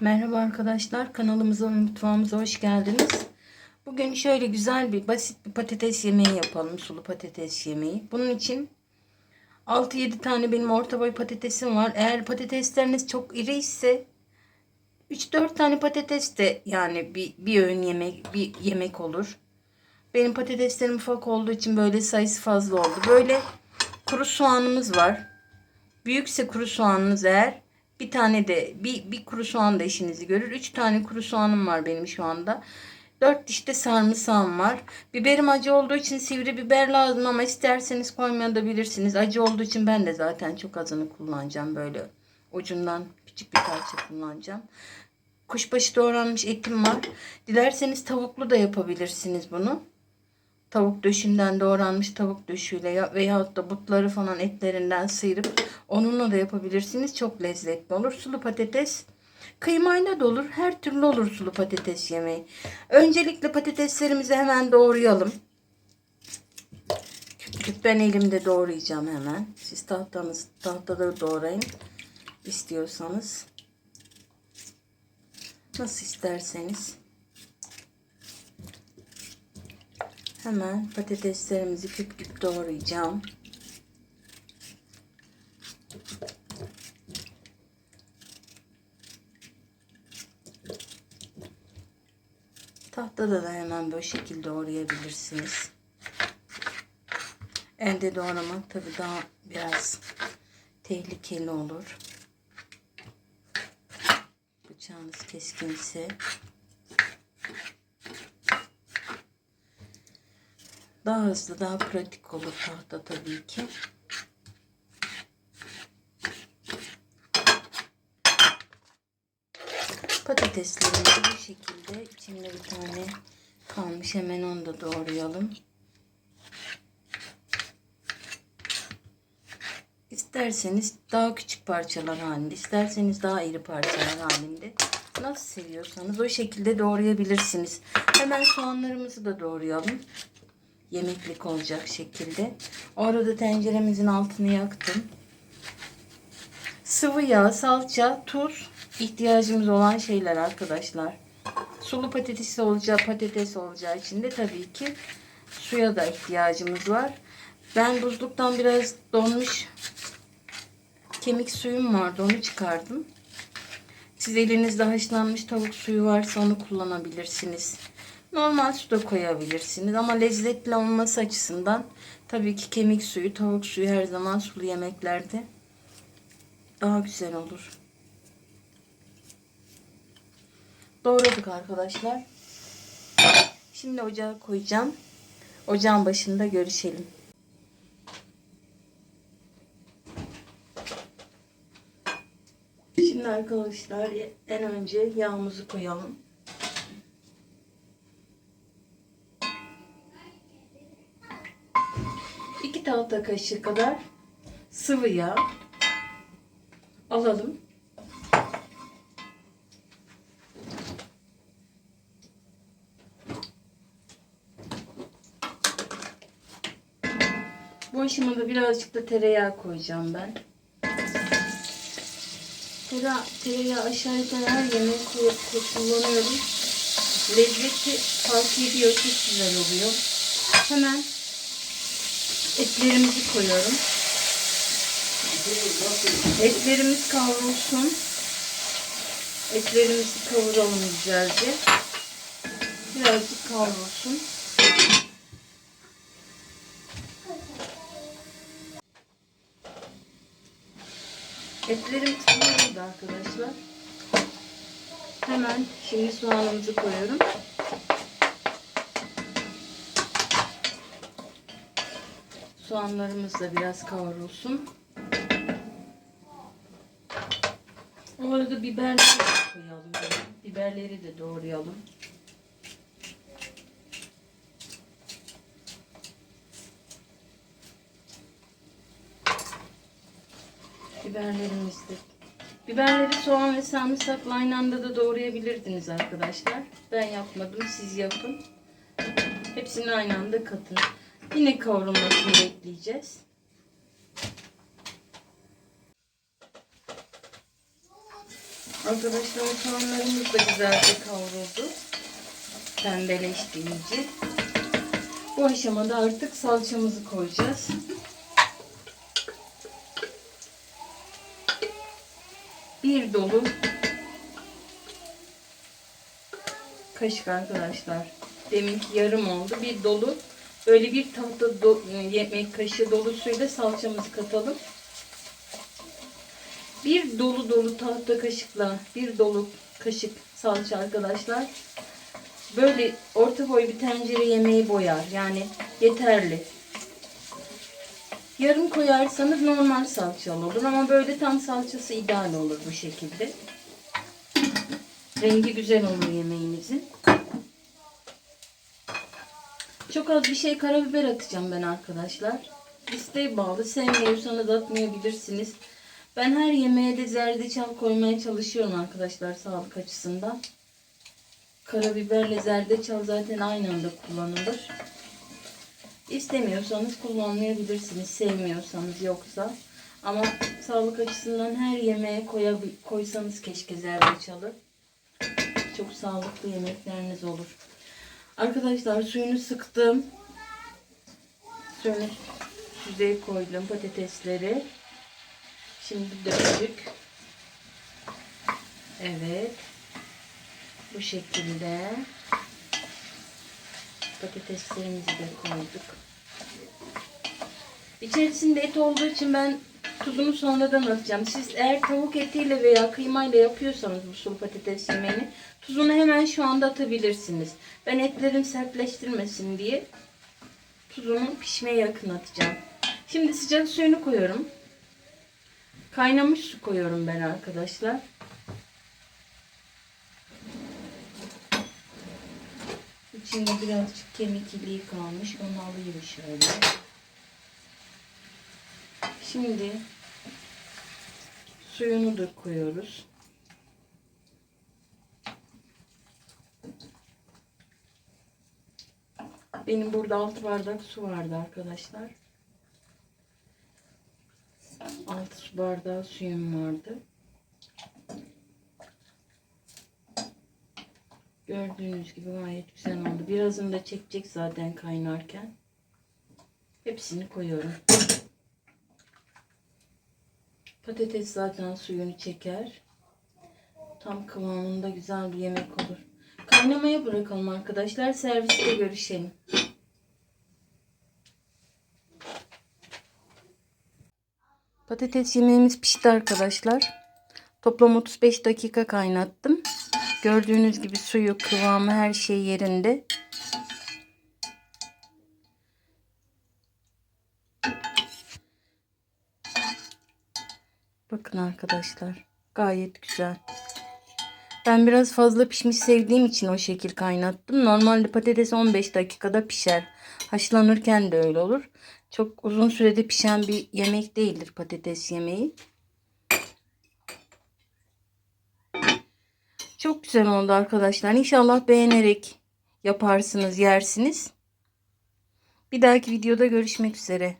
Merhaba arkadaşlar kanalımıza ve mutfağımıza hoş geldiniz. Bugün şöyle güzel bir basit bir patates yemeği yapalım. Sulu patates yemeği. Bunun için 6-7 tane benim orta boy patatesim var. Eğer patatesleriniz çok iri ise 3-4 tane patates de yani bir, bir öğün yemek bir yemek olur. Benim patateslerim ufak olduğu için böyle sayısı fazla oldu. Böyle kuru soğanımız var. Büyükse kuru soğanınız eğer bir tane de bir, bir kuru soğan da işinizi görür. Üç tane kuru soğanım var benim şu anda. Dört diş de sarımsağım var. Biberim acı olduğu için sivri biber lazım ama isterseniz koymayabilirsiniz. Acı olduğu için ben de zaten çok azını kullanacağım. Böyle ucundan küçük bir parça kullanacağım. Kuşbaşı doğranmış etim var. Dilerseniz tavuklu da yapabilirsiniz bunu. Tavuk döşünden doğranmış tavuk döşüyle ya veyahut da butları falan etlerinden sıyırıp onunla da yapabilirsiniz. Çok lezzetli olur. Sulu patates kıymayla da olur. Her türlü olur sulu patates yemeği. Öncelikle patateslerimizi hemen doğrayalım. Küp ben elimde doğrayacağım hemen. Siz tahtanız tahtada doğrayın istiyorsanız. Nasıl isterseniz. Hemen patateslerimizi küp küp doğrayacağım. Tahtada da hemen böyle şekilde doğrayabilirsiniz. Elde doğramak tabi daha biraz tehlikeli olur. Bıçağınız keskinse Daha hızlı, daha pratik olur tahta tabii ki. Patateslerimizi bu şekilde içinde bir tane kalmış. Hemen onu da doğrayalım. İsterseniz daha küçük parçalar halinde, isterseniz daha iri parçalar halinde nasıl seviyorsanız o şekilde doğrayabilirsiniz. Hemen soğanlarımızı da doğrayalım yemeklik olacak şekilde. Orada tenceremizin altını yaktım. Sıvı yağ, salça, tuz ihtiyacımız olan şeyler arkadaşlar. Sulu patates olacağı, patates olacağı için de tabii ki suya da ihtiyacımız var. Ben buzluktan biraz donmuş kemik suyum vardı. Onu çıkardım. Siz elinizde haşlanmış tavuk suyu varsa onu kullanabilirsiniz. Normal su da koyabilirsiniz ama lezzetli olması açısından tabii ki kemik suyu, tavuk suyu her zaman sulu yemeklerde daha güzel olur. Doğradık arkadaşlar. Şimdi ocağa koyacağım. Ocağın başında görüşelim. Şimdi arkadaşlar en önce yağımızı koyalım. Tahta kaşığı kadar sıvı yağ alalım. Bu aşamada birazcık da tereyağı koyacağım ben. Tere, tereyağı aşağı yukarı her yemeğe kullanıyorum. Lezzeti fark ediyor, çok güzel oluyor. Hemen etlerimizi koyuyorum. Etlerimiz kavrulsun. Etlerimizi kavuralım güzelce. Birazcık kavrulsun. Etlerim kavuruldu arkadaşlar. Hemen şimdi soğanımızı koyuyorum. Soğanlarımız da biraz kavrulsun. O arada biberleri de koyalım. Biberleri de doğrayalım. Biberlerimiz de. Biberleri soğan ve sarımsakla aynı anda da doğrayabilirdiniz arkadaşlar. Ben yapmadım. Siz yapın. Hepsini aynı anda katın. Yine kavrulmasını bekleyeceğiz. Arkadaşlar soğanlarımız da güzelce kavruldu. Pembeleşti. Bu aşamada artık salçamızı koyacağız. Bir dolu kaşık arkadaşlar. Deminki yarım oldu. Bir dolu böyle bir tahta do- yemek kaşığı dolusuyla salçamızı katalım. Bir dolu dolu tahta kaşıkla bir dolu kaşık salça arkadaşlar. Böyle orta boy bir tencere yemeği boyar. Yani yeterli. Yarım koyarsanız normal salçalı olur ama böyle tam salçası ideal olur bu şekilde. Rengi güzel olur yemeğimizin. Çok az bir şey karabiber atacağım ben arkadaşlar. İsteğe bağlı. Sevmiyorsanız atmayabilirsiniz. Ben her yemeğe de zerdeçal koymaya çalışıyorum arkadaşlar sağlık açısından. Karabiberle zerdeçal zaten aynı anda kullanılır. İstemiyorsanız kullanmayabilirsiniz. Sevmiyorsanız yoksa. Ama sağlık açısından her yemeğe koysanız keşke zerdeçalı. Çok sağlıklı yemekleriniz olur. Arkadaşlar suyunu sıktım. Suyunu süzeye koydum patatesleri. Şimdi döktük. Evet. Bu şekilde patateslerimizi de koyduk. İçerisinde et olduğu için ben tuzunu sonradan atacağım. Siz eğer tavuk etiyle veya kıymayla yapıyorsanız bu sulu patates yemeğini tuzunu hemen şu anda atabilirsiniz. Ben etlerim sertleştirmesin diye tuzunu pişmeye yakın atacağım. Şimdi sıcak suyunu koyuyorum. Kaynamış su koyuyorum ben arkadaşlar. İçinde birazcık kemik iliği kalmış. Onu alayım şöyle. Şimdi suyunu da koyuyoruz. Benim burada 6 bardak su vardı arkadaşlar. 6 su bardağı suyum vardı. Gördüğünüz gibi gayet güzel oldu. Birazını da çekecek zaten kaynarken. Hepsini koyuyorum. Patates zaten suyunu çeker. Tam kıvamında güzel bir yemek olur. Kaynamaya bırakalım arkadaşlar. Serviste görüşelim. Patates yemeğimiz pişti arkadaşlar. Toplam 35 dakika kaynattım. Gördüğünüz gibi suyu, kıvamı her şey yerinde. Bakın arkadaşlar. Gayet güzel. Ben biraz fazla pişmiş sevdiğim için o şekil kaynattım. Normalde patates 15 dakikada pişer. Haşlanırken de öyle olur. Çok uzun sürede pişen bir yemek değildir patates yemeği. Çok güzel oldu arkadaşlar. İnşallah beğenerek yaparsınız, yersiniz. Bir dahaki videoda görüşmek üzere.